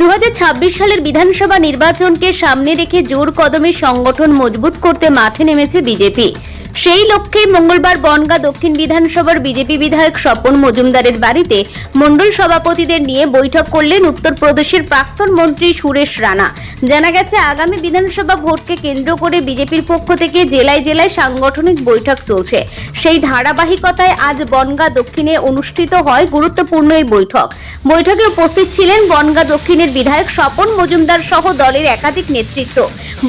দু হাজার ছাব্বিশ সালের বিধানসভা নির্বাচনকে সামনে রেখে জোর কদমে সংগঠন মজবুত করতে মাঠে নেমেছে বিজেপি। সেই লক্ষ্যে মঙ্গলবার বনগাঁ দক্ষিণ বিধানসভার বিজেপি বিধায়ক স্বপন মজুমদারের বাড়িতে মণ্ডল সভাপতিদের নিয়ে বৈঠক করলেন উত্তরপ্রদেশের প্রাক্তন মন্ত্রী সুরেশ রানা। জানা গেছে, আগামী বিধানসভা ভোটকে কেন্দ্র করে বিজেপির পক্ষ থেকে জেলায় জেলায় সাংগঠনিক বৈঠক চলছে। সেই ধারাবাহিকতায় আজ বনগাঁ দক্ষিণে অনুষ্ঠিত হয় গুরুত্বপূর্ণ এই বৈঠক। বৈঠকে উপস্থিত ছিলেন বনগাঁ দক্ষিণের বিধায়ক স্বপন মজুমদার সহ দলের একাধিক নেতৃত্ব।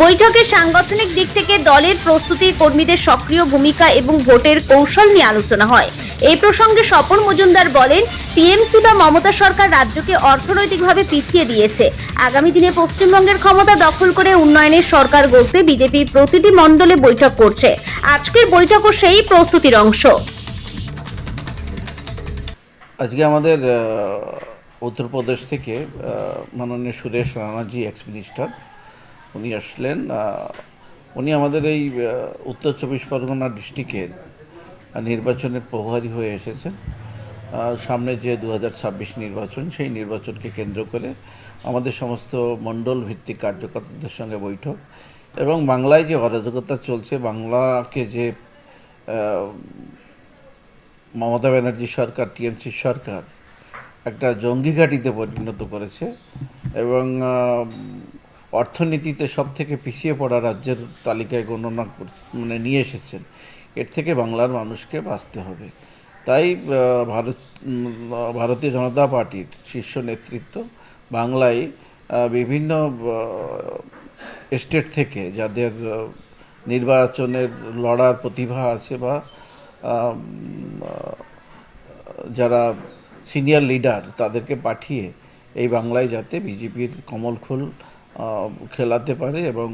বৈঠকে সাংগঠনিক দিক থেকে দলের প্রস্তুতি কর্মীদের সক্রিয় ভূমিকা এবং ভোটের কৌশল নিয়ে আলোচনা হয়। এই প্রসঙ্গে স্বপন মজুমদার বলেন টিএমসি বা মমতা সরকার রাজ্যকে অর্থনৈতিকভাবে পিছিয়ে দিয়েছে। আগামী দিনে পশ্চিমবঙ্গের ক্ষমতা দখল করে উন্নয়নের সরকার গড়তে বিজেপি প্রতিটি মণ্ডলে বৈঠক করছে। আজকের বৈঠকও সেই প্রস্তুতির অংশ। আজকে আমাদের উত্তরপ্রদেশ থেকে মাননীয় সুরেশ রানাজি এক্স মিনিস্টার উনি আসলেন উনি আমাদের এই উত্তর চব্বিশ পরগনা ডিস্ট্রিক্টের নির্বাচনের প্রভারী হয়ে এসেছেন। সামনে যে দু হাজার ছাব্বিশ নির্বাচন, সেই নির্বাচনকে কেন্দ্র করে আমাদের সমস্ত মণ্ডল ভিত্তিক কার্যকর্তাদের সঙ্গে বৈঠক এবং বাংলায় যে অরাজকতা চলছে, বাংলাকে যে মমতা ব্যানার্জি সরকার, টিএমসি সরকার একটা জঙ্গি ঘাঁটিতে পরিণত করেছে এবং অর্থনীতিতে সব থেকে পিছিয়ে পড়া রাজ্যের তালিকায় গণনা মানে নিয়ে এসেছেন। এর থেকে বাংলার মানুষকে বাঁচতে হবে। তাই ভারত ভারতীয় জনতা পার্টির শীর্ষ নেতৃত্ব বাংলায় বিভিন্ন স্টেট থেকে যাদের নির্বাচনের লড়ার প্রতিভা আছে বা যারা সিনিয়র লিডার তাদেরকে পাঠিয়ে এই বাংলায় যাতে বিজেপির কমল ফুল আহ, খেলাতে পারে এবং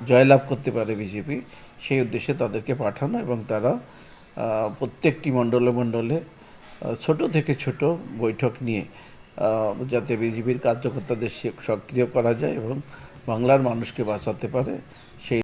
জয়লাভ করতে পারে বিজেপি সেই উদ্দেশ্যে তাদেরকে পাঠানো এবং তারা প্রত্যেকটি মণ্ডলে মণ্ডলে ছোট থেকে ছোট বৈঠক নিয়ে যাতে বিজেপির কার্যকর্তাদের সক্রিয় করা যায় এবং বাংলার মানুষকে বাঁচাতে পারে। সেই